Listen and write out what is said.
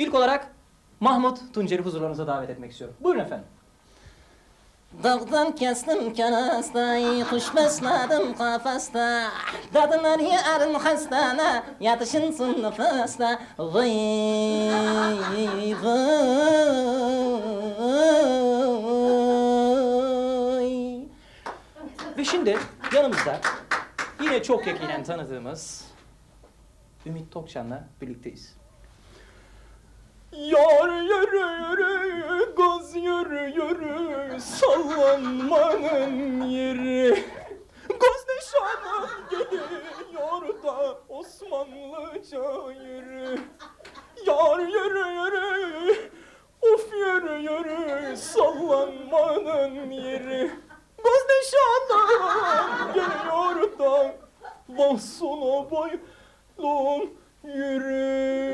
İlk olarak Mahmut Tuncer'i huzurlarınıza davet etmek istiyorum. Buyurun efendim. Dağdan kestim kanastayı, kuş besladım kafasta. Dadılar yarın hastana, yatışınsın nefeste. Vay vay. Ve şimdi yanımızda yine çok yakinen tanıdığımız Ümit Tokcan'la birlikteyiz. Yar yürü yürü, gaz yürü yürü, sallanmanın yeri. Gaz nişanım geliyor da Osmanlıca yürü. Yar yürü yürü, of yürü yürü, sallanmanın yeri. Gaz nişanım geliyor da Mahsuna boylum yürü.